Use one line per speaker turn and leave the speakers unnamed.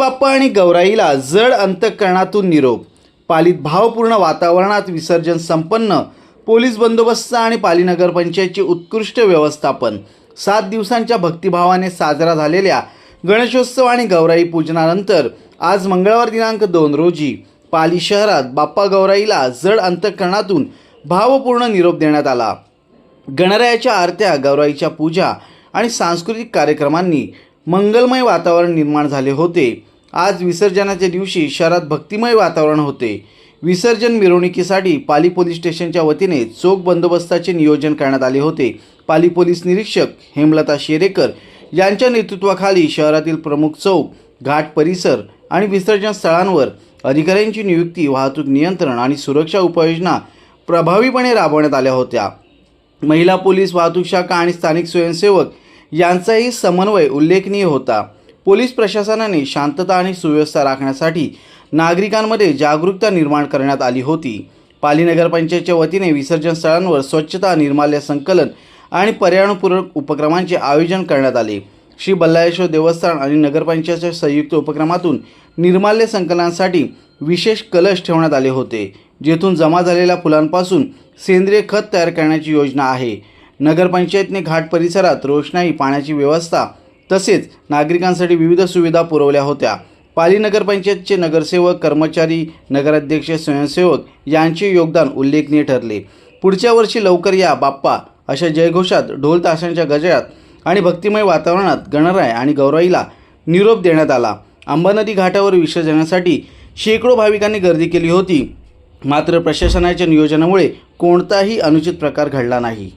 बाप्पा आणि गौराईला जड अंतःकरणातून निरोप. पालीत भावपूर्ण वातावरणात विसर्जन संपन्न पोलीस बंदोबस्त आणि पाली नगरपंचायतचे उत्कृष्ट व्यवस्थापन. सात दिवसांच्या भक्तिभावाने साजरा झालेल्या गणेशोत्सव आणि गौराई पूजनानंतर आज मंगळवार दिनांक दोन रोजी पाली शहरात बाप्पा गौराईला जड अंतःकरणातून भावपूर्ण निरोप देण्यात आला. गणरायाच्या आरत्या गौराईच्या पूजा आणि सांस्कृतिक कार्यक्रमांनी मंगलमय वातावरण निर्माण झाले होते. आज विसर्जनाच्या दिवशी शहरात भक्तिमय वातावरण होते. विसर्जन मिरवणुकीसाठी पाली पोलीस स्टेशनच्या वतीने चोख बंदोबस्ताचे नियोजन करण्यात आले होते. पाली पोलीस निरीक्षक हेमलता शेरेकर यांच्या नेतृत्वाखाली शहरातील प्रमुख चौक घाट परिसर आणि विसर्जन स्थळांवर अधिकाऱ्यांची नियुक्ती वाहतूक नियंत्रण आणि सुरक्षा उपाययोजना प्रभावीपणे राबवण्यात आल्या होत्या. महिला पोलीस वाहतूक शाखा आणि स्थानिक स्वयंसेवक यांचाही समन्वय उल्लेखनीय होता. पोलीस प्रशासनाने शांतता आणि सुव्यवस्था राखण्यासाठी नागरिकांमध्ये जागरूकता निर्माण करण्यात आली होती. पाली नगरपंचायतच्या वतीने विसर्जन स्थळांवर स्वच्छता निर्माल्य संकलन आणि पर्यावरणपूरक उपक्रमांचे आयोजन करण्यात आले. श्री बल्लाळेश्वर देवस्थान आणि नगरपंचायतच्या संयुक्त उपक्रमातून निर्माल्य संकलनासाठी विशेष कलश ठेवण्यात आले होते जेथून जमा झालेल्या फुलांपासून सेंद्रिय खत तयार करण्याची योजना आहे. नगरपंचायतने घाट परिसरात रोषणाई पाण्याची व्यवस्था तसेच नागरिकांसाठी विविध सुविधा पुरवल्या होत्या. पाली नगरपंचायतचे नगरसेवक कर्मचारी नगराध्यक्ष स्वयंसेवक यांचे योगदान उल्लेखनीय ठरले. पुढच्या वर्षी लवकर या बाप्पा! अशा जयघोषात ढोल ताशांच्या गजरात आणि भक्तिमय वातावरणात गणराय आणि गौराईला निरोप देण्यात आला. अंबानदी घाटावर विसर्जनासाठी शेकडो भाविकांनी गर्दी केली होती. मात्र प्रशासनाच्या नियोजनामुळे कोणताही अनुचित प्रकार घडला नाही.